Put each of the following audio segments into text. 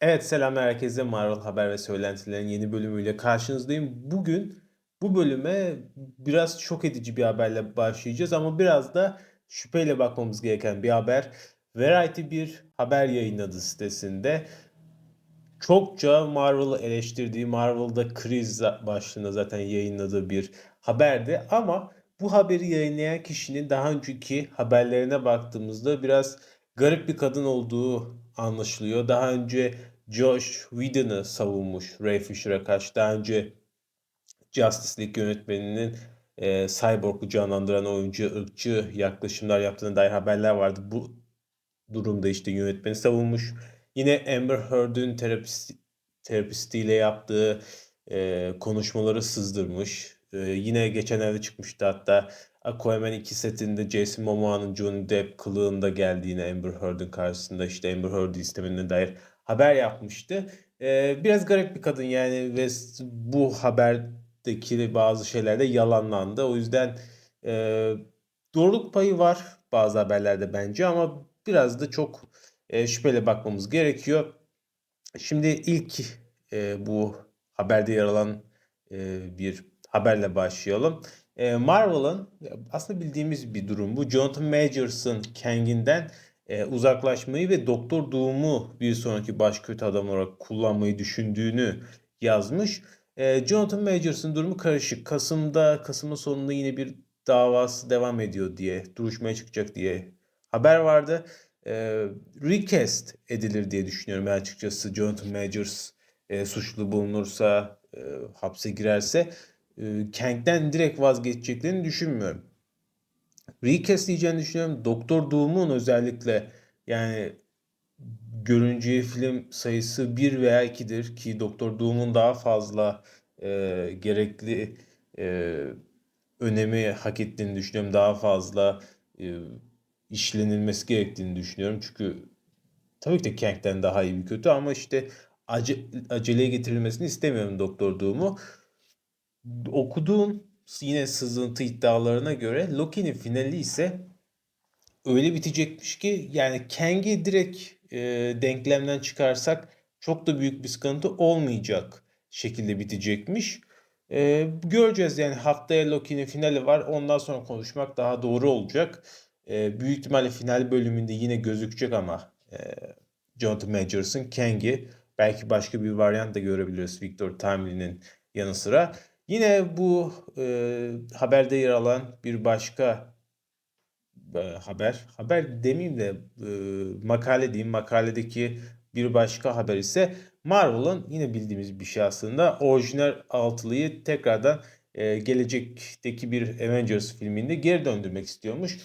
Evet selamlar herkese Marvel Haber ve Söylentilerin yeni bölümüyle karşınızdayım. Bugün bu bölüme biraz şok edici bir haberle başlayacağız ama biraz da şüpheyle bakmamız gereken bir haber. Variety bir haber yayınladı sitesinde. Çokça Marvel'ı eleştirdiği, Marvel'da kriz başlığında zaten yayınladığı bir haberdi ama bu haberi yayınlayan kişinin daha önceki haberlerine baktığımızda biraz garip bir kadın olduğu anlaşılıyor. Daha önce Josh Whedon'ı savunmuş Ray Fisher'a karşı. Daha önce Justice League yönetmeninin e, Cyborg'u canlandıran oyuncu ırkçı yaklaşımlar yaptığına dair haberler vardı. Bu durumda işte yönetmeni savunmuş. Yine Amber Heard'ün terapist, terapistiyle yaptığı e, konuşmaları sızdırmış. E, yine geçenlerde çıkmıştı hatta Aquaman 2 setinde Jason Momoa'nın Johnny Depp kılığında geldiğini Amber Heard'ın karşısında işte Amber Heard'ı istemene dair haber yapmıştı. E, biraz garip bir kadın yani ve bu haberdeki bazı şeyler de yalanlandı. O yüzden e, doğruluk payı var bazı haberlerde bence ama biraz da çok e, şüpheyle bakmamız gerekiyor. Şimdi ilk e, bu haberde yer alan e, bir haberle başlayalım. E, Marvel'ın aslında bildiğimiz bir durum bu. Jonathan Majors'ın Kang'inden e, uzaklaşmayı ve Doktor Doom'u bir sonraki baş kötü adam olarak kullanmayı düşündüğünü yazmış. E, Jonathan Majors'ın durumu karışık. Kasım'da, Kasım'ın sonunda yine bir davası devam ediyor diye, duruşmaya çıkacak diye haber vardı. E, recast edilir diye düşünüyorum ben açıkçası. Jonathan Majors e, suçlu bulunursa, hapse girerse e, Kang'den direkt vazgeçeceklerini düşünmüyorum. Recast diyeceğini düşünüyorum. Doktor Doom'un özellikle yani görünceye film sayısı 1 veya 2'dir ki Doktor Doom'un daha fazla e, gerekli e, önemi hak ettiğini düşünüyorum. Daha fazla e, işlenilmesi gerektiğini düşünüyorum. Çünkü tabii ki de Kang'den daha iyi bir kötü ama işte ace, aceleye getirilmesini istemiyorum Doktor Doom'u. Okuduğum yine sızıntı iddialarına göre Loki'nin finali ise öyle bitecekmiş ki yani Kang'i direkt e, denklemden çıkarsak çok da büyük bir sıkıntı olmayacak şekilde bitecekmiş. E, göreceğiz yani haftaya Loki'nin finali var. Ondan sonra konuşmak daha doğru olacak. E, büyük ihtimalle final bölümünde yine gözükecek ama e, Jonathan Majors'ın Kang'i belki başka bir varyant da görebiliriz Victor Timely'nin yanı sıra. Yine bu e, haberde yer alan bir başka e, haber, haber demeyeyim de e, makale diyeyim, makaledeki bir başka haber ise Marvel'ın yine bildiğimiz bir şey aslında orijinal altılıyı tekrardan e, gelecekteki bir Avengers filminde geri döndürmek istiyormuş.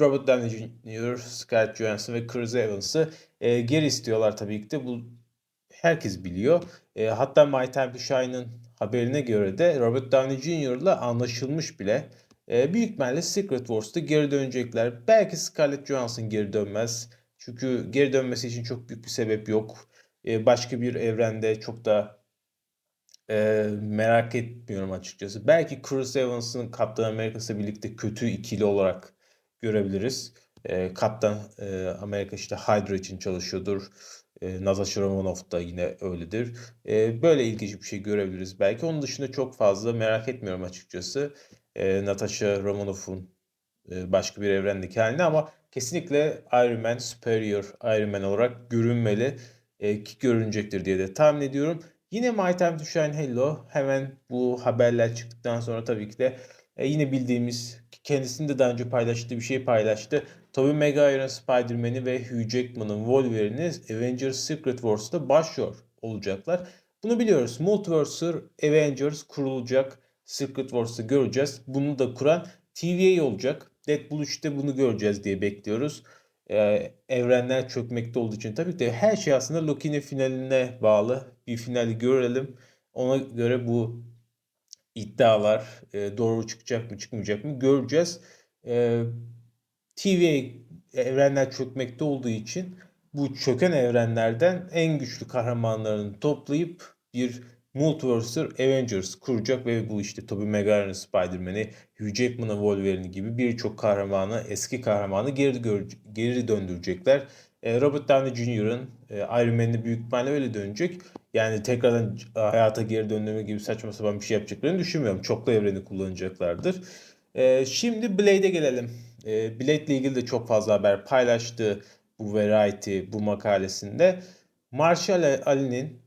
Robert Downey Jr., Scarlett Johansson ve Chris Evans'ı e, geri istiyorlar tabii ki de. Bu herkes biliyor. E, hatta My Time to Shine'ın haberine göre de Robert Downey Jr. ile anlaşılmış bile. E, büyük ihtimalle Secret Wars'ta geri dönecekler. Belki Scarlett Johansson geri dönmez. Çünkü geri dönmesi için çok büyük bir sebep yok. E, başka bir evrende çok da e, merak etmiyorum açıkçası. Belki Chris Evans'ın Kaptan Amerika'sı birlikte kötü ikili olarak görebiliriz. E, Kaptan e, Amerika işte Hydra için çalışıyordur. E, Natasha Romanoff da yine öyledir. E, böyle ilginç bir şey görebiliriz belki. Onun dışında çok fazla merak etmiyorum açıkçası. E, Natasha Romanoff'un e, başka bir evrendeki halini ama kesinlikle Iron Man Superior Iron Man olarak görünmeli e, ki görünecektir diye de tahmin ediyorum. Yine My Time to Shine Hello hemen bu haberler çıktıktan sonra tabii ki de e, yine bildiğimiz kendisinde daha önce paylaştığı bir şey paylaştı. Tobey Maguire'ın Spider-Man'i ve Hugh Jackman'ın Wolverine'i Avengers Secret Wars'ta başrol olacaklar. Bunu biliyoruz. Multiverse Avengers kurulacak. Secret Wars'ta göreceğiz. Bunu da kuran TVA olacak. Deadpool 3'te bunu göreceğiz diye bekliyoruz. Ee, evrenler çökmekte olduğu için tabii ki her şey aslında Loki'nin finaline bağlı. Bir finali görelim. Ona göre bu iddialar e, doğru çıkacak mı çıkmayacak mı göreceğiz. E, TVA evrenler çökmekte olduğu için bu çöken evrenlerden en güçlü kahramanlarını toplayıp bir Multiverse Avengers kuracak ve bu işte Tobey Maguire'ın Spider-Man'i, Hugh Jackman'ın Wolverine'i gibi birçok kahramanı, eski kahramanı geri, geri döndürecekler. E, Robert Downey Jr.'ın e, Iron Man'de büyük ihtimalle öyle dönecek. Yani tekrardan hayata geri döndürme gibi saçma sapan bir şey yapacaklarını düşünmüyorum. Çoklu evreni kullanacaklardır. E, şimdi Blade'e gelelim. E, Blade ile ilgili de çok fazla haber paylaştı bu Variety bu makalesinde. Marshall Ali'nin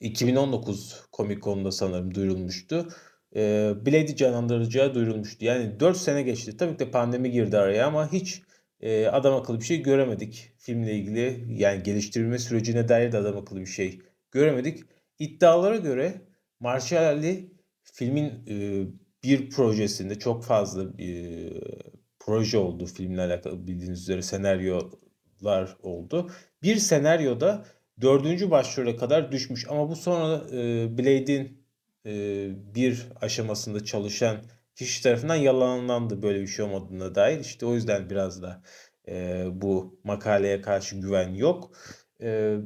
2019 Comic Con'da sanırım duyurulmuştu. E, Blade'i canlandıracağı duyurulmuştu. Yani 4 sene geçti. Tabii ki de pandemi girdi araya ama hiç e, adam akıllı bir şey göremedik. Filmle ilgili yani geliştirilme sürecine dair de adam akıllı bir şey göremedik. İddialara göre Marshall Ali filmin e, bir projesinde çok fazla bir e, proje oldu filmle alakalı bildiğiniz üzere senaryolar oldu. Bir senaryoda dördüncü başrola kadar düşmüş ama bu sonra e, Blade'in e, bir aşamasında çalışan kişi tarafından yalanlandı böyle bir şey olmadığına dair. İşte o yüzden biraz da e, bu makaleye karşı güven yok. E,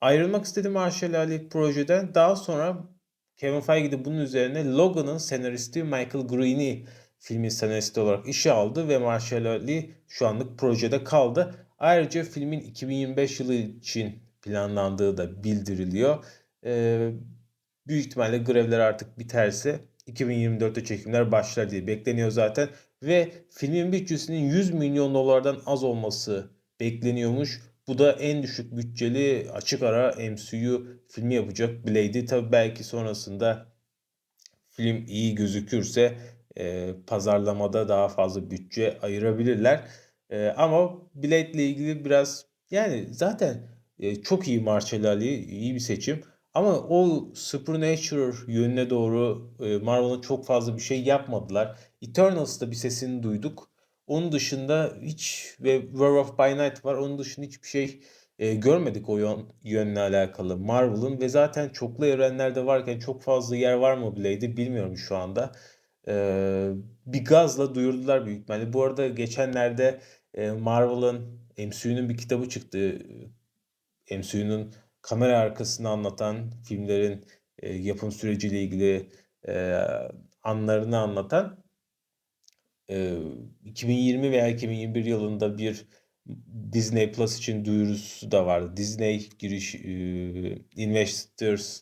ayrılmak istedi Marshall Ali projeden. Daha sonra Kevin Feige de bunun üzerine Logan'ın senaristi Michael Green'i filmin senaristi olarak işe aldı ve Marshall Ali şu anlık projede kaldı. Ayrıca filmin 2025 yılı için planlandığı da bildiriliyor. Ee, büyük ihtimalle grevler artık biterse 2024'te çekimler başlar diye bekleniyor zaten. Ve filmin bütçesinin 100 milyon dolardan az olması bekleniyormuş. Bu da en düşük bütçeli açık ara MCU filmi yapacak Blade'i. Tabi belki sonrasında film iyi gözükürse e, pazarlamada daha fazla bütçe ayırabilirler. E, ama Blade ile ilgili biraz yani zaten e, çok iyi Marshall Ali, iyi bir seçim. Ama o Supernatural yönüne doğru e, Marvel'ın çok fazla bir şey yapmadılar. Eternals'ta bir sesini duyduk. Onun dışında hiç ve Werewolf by Night var. Onun dışında hiçbir şey e, görmedik o yön, yönle alakalı Marvel'ın ve zaten çoklu evrenlerde varken çok fazla yer var mı Blade'de bilmiyorum şu anda. E, bir gazla duyurdular büyük ihtimalle. Bu arada geçenlerde e, Marvel'ın MCU'nun bir kitabı çıktı. MCU'nun kamera arkasını anlatan, filmlerin e, yapım süreciyle ilgili e, anlarını anlatan 2020 veya 2021 yılında bir Disney Plus için duyurusu da vardı. Disney giriş Investors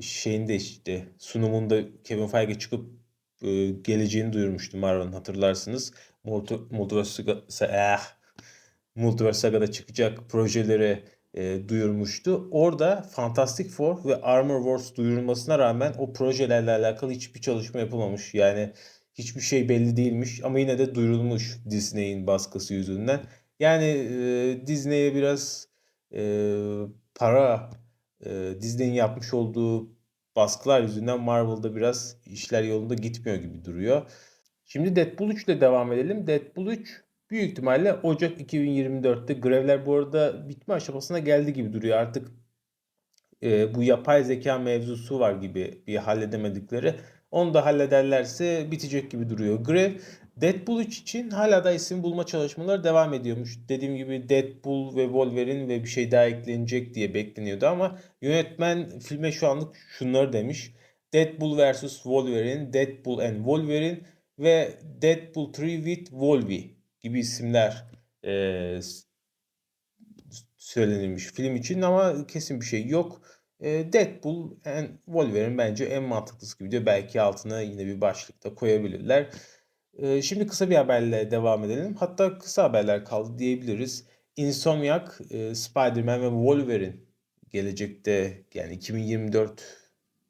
şeyinde işte sunumunda Kevin Feige çıkıp geleceğini duyurmuştu Marvel'ın hatırlarsınız. Multiverse, eh, Multiverse Saga'da çıkacak projeleri e, duyurmuştu. Orada Fantastic Four ve Armor Wars duyurulmasına rağmen o projelerle alakalı hiçbir çalışma yapılmamış. Yani hiçbir şey belli değilmiş ama yine de duyurulmuş Disney'in baskısı yüzünden. Yani e, Disney'e biraz e, para e, Disney'in yapmış olduğu baskılar yüzünden Marvel'da biraz işler yolunda gitmiyor gibi duruyor. Şimdi Deadpool 3 ile devam edelim. Deadpool 3 büyük ihtimalle Ocak 2024'te grevler bu arada bitme aşamasına geldi gibi duruyor. Artık e, bu yapay zeka mevzusu var gibi bir halledemedikleri. Onu da hallederlerse bitecek gibi duruyor. Grev Deadpool 3 için hala da isim bulma çalışmaları devam ediyormuş. Dediğim gibi Deadpool ve Wolverine ve bir şey daha eklenecek diye bekleniyordu ama yönetmen filme şu anlık şunları demiş. Deadpool vs Wolverine, Deadpool and Wolverine ve Deadpool 3 with Wolverine gibi isimler e, söylenilmiş film için ama kesin bir şey yok. E, Deadpool and Wolverine bence en mantıklısı gibi diyor. Belki altına yine bir başlıkta koyabilirler. E, şimdi kısa bir haberle devam edelim. Hatta kısa haberler kaldı diyebiliriz. Insomniac, e, Spider-Man ve Wolverine gelecekte yani 2024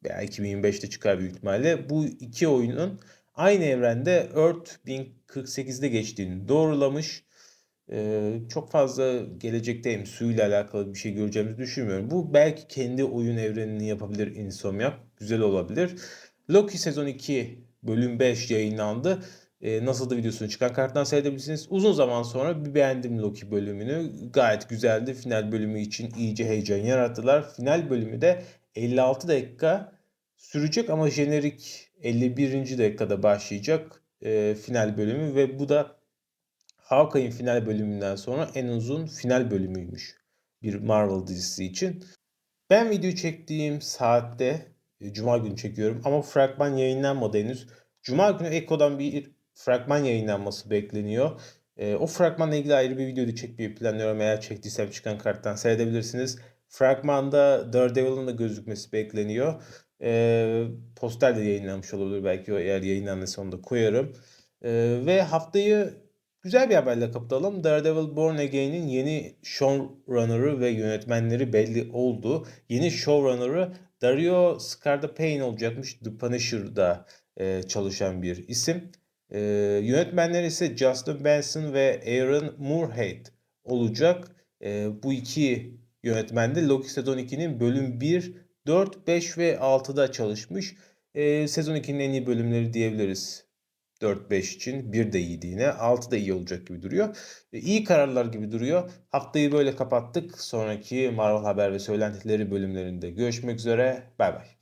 veya 2025'te çıkar büyük ihtimalle. Bu iki oyunun aynı evrende Earth 1048'de geçtiğini doğrulamış. Ee, çok fazla gelecekte MCU ile alakalı bir şey göreceğimizi düşünmüyorum. Bu belki kendi oyun evrenini yapabilir Insomniac. Güzel olabilir. Loki sezon 2 bölüm 5 yayınlandı. Ee, nasıl videosunu çıkan karttan seyredebilirsiniz. Uzun zaman sonra bir beğendim Loki bölümünü. Gayet güzeldi. Final bölümü için iyice heyecan yarattılar. Final bölümü de 56 dakika sürecek ama jenerik 51. dakikada başlayacak e, final bölümü ve bu da Hawkeye'in final bölümünden sonra en uzun final bölümüymüş bir Marvel dizisi için. Ben video çektiğim saatte e, cuma günü çekiyorum ama fragman yayınlanmadı henüz. Cuma günü Ekko'dan bir fragman yayınlanması bekleniyor. E, o fragmanla ilgili ayrı bir video da çekmeyi planlıyorum. Eğer çektiysem çıkan karttan seyredebilirsiniz. Fragmanda Daredevil'ın da gözükmesi bekleniyor. E, poster de yayınlanmış olabilir belki o eğer yayınlanırsa onu da koyarım. E, ve haftayı güzel bir haberle kapatalım. Daredevil Born Again'in yeni showrunner'ı ve yönetmenleri belli oldu. Yeni showrunner'ı Dario Scardapane olacakmış. The Punisher'da e, çalışan bir isim. E, yönetmenler ise Justin Benson ve Aaron Moorhead olacak. E, bu iki yönetmen de Loki sezon 2'nin bölüm 1, 4, 5 ve 6'da çalışmış. E, sezon 2'nin en iyi bölümleri diyebiliriz. 4-5 için 1 de iyiydi yine. 6 da iyi olacak gibi duruyor. E, iyi kararlar gibi duruyor. Haftayı böyle kapattık. Sonraki Marvel Haber ve Söylentileri bölümlerinde görüşmek üzere. Bay bay.